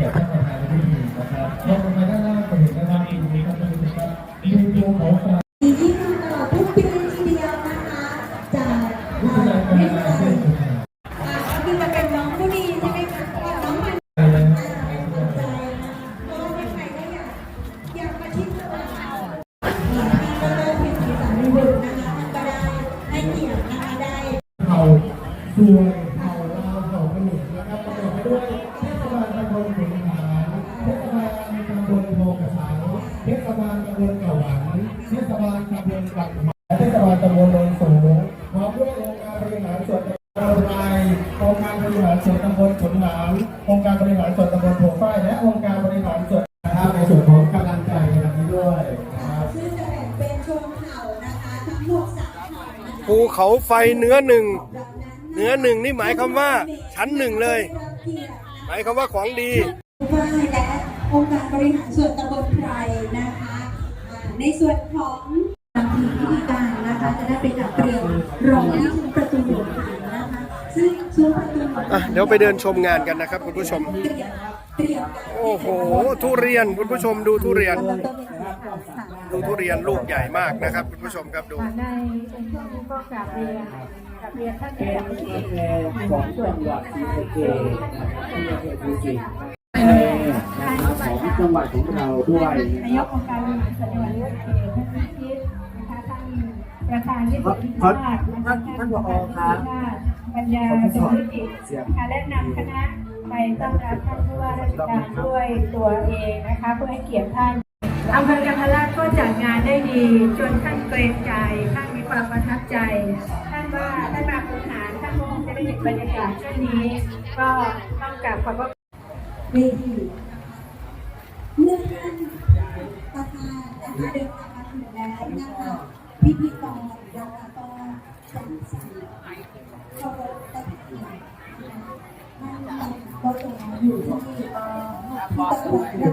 กียรติท่านประธานในพิธีนะครับลงลงไปด้านล่างจะเห็นนะครับตรงนี้ครับท่านผู้ชมครับดูดูของฝากปีที่ทำตลอดทุกปีทีเดียวนะคะจากวิทยาการวิทอายาเซียนสุดท้ายอ่าก็คือจะเป็นน้องผู้ดีใช่ไหมคะน้องมันไปเลยนะสนใจนะเพราะว่าใครก็อยากอยากมาชิมตัวเราเนี่ยก็ได้เพียงสีสันในบุญนะคะก็ได้ให้เกียรตินะคะได้เผ่าซว ลตำบลขุนหาเทศบาลตำบลโพกระสังเทศบาลตำบลก่าหวันเทศบาลตำบลกัดหมาเทศบาลตำบลโนนสูงพร้อมด้วยองค์การบริหารส่วนตำบลไร่องค์การบริหารส่วนตำบลขุนหารองค์การบริหารส่วนตำบลโพฝ้ายและองค์การบริหารส่วนนะครับในส่วนของกำลังใจในวันนี้ด้วยนะครับซึ่งจะแบ่งเป็นชนเผ่านะคะทั้งหมดสามเผ่านะคะภูเขาไฟเนื้อหนึ่งเนื้อหนึ่งนี่หมายความว่าชั้นหนึ่งเลย หมายความว่าของดีฝ่ายและองค์การบริหารส่วนตำบลไพรนะคะอ่าในส่วนของทำทีพิธีการนะคะจะได้ไปจัดเตรียมรองที่ประตูหลวงนะคะซึ่งช่วงประตูหลวงอะเดี๋ยวไปเดินชมงานกันนะครับคุณผู้ชม เตรียมเตรียมโอ้โห ทุเรียนคุณผู้ชมดูทุเรียนต้นต้นค่ะดูทุเรียนลูกใหญ่มากนะครับคุณผู้ชมครับดู ในในช่วงนี้ก็กราบเรียนกราบเรียนท่าน เป็นตัวแทนของจังหวัดศรีสะเกษที่อำเภอภูสิงของจังหวัดของเราด้วยนายกองค์การบริหารส่วนจังหวัดเลือกเขตท่านท่านประธานที่สุดที่ชาท่านผอครับปัญญาสุริกิจนะคะและนำคณะไปต้อนรับท่านผู้ว่าราชการด้วยตัวเองนะคะเพื่อให้เกียรติท่านอำเภอกันทราชก็จัดงานได้ดี จนท่านเกรงใจท่านมีความประทับใจ ว่าท่านมาบริหารท่านคงจะได้เห็นบรรยากาศเช่นนี้ ก็ต้องกราบขอบพระเวทีเมื่อท่านประธานนะคะเดินทางมาถึงแล้วนะคะพิธีกรนะคะก็จัดสรรเคารพและเกียรตินะคะนั่งรอรถอยู่ที่เอ่อที่ตำบล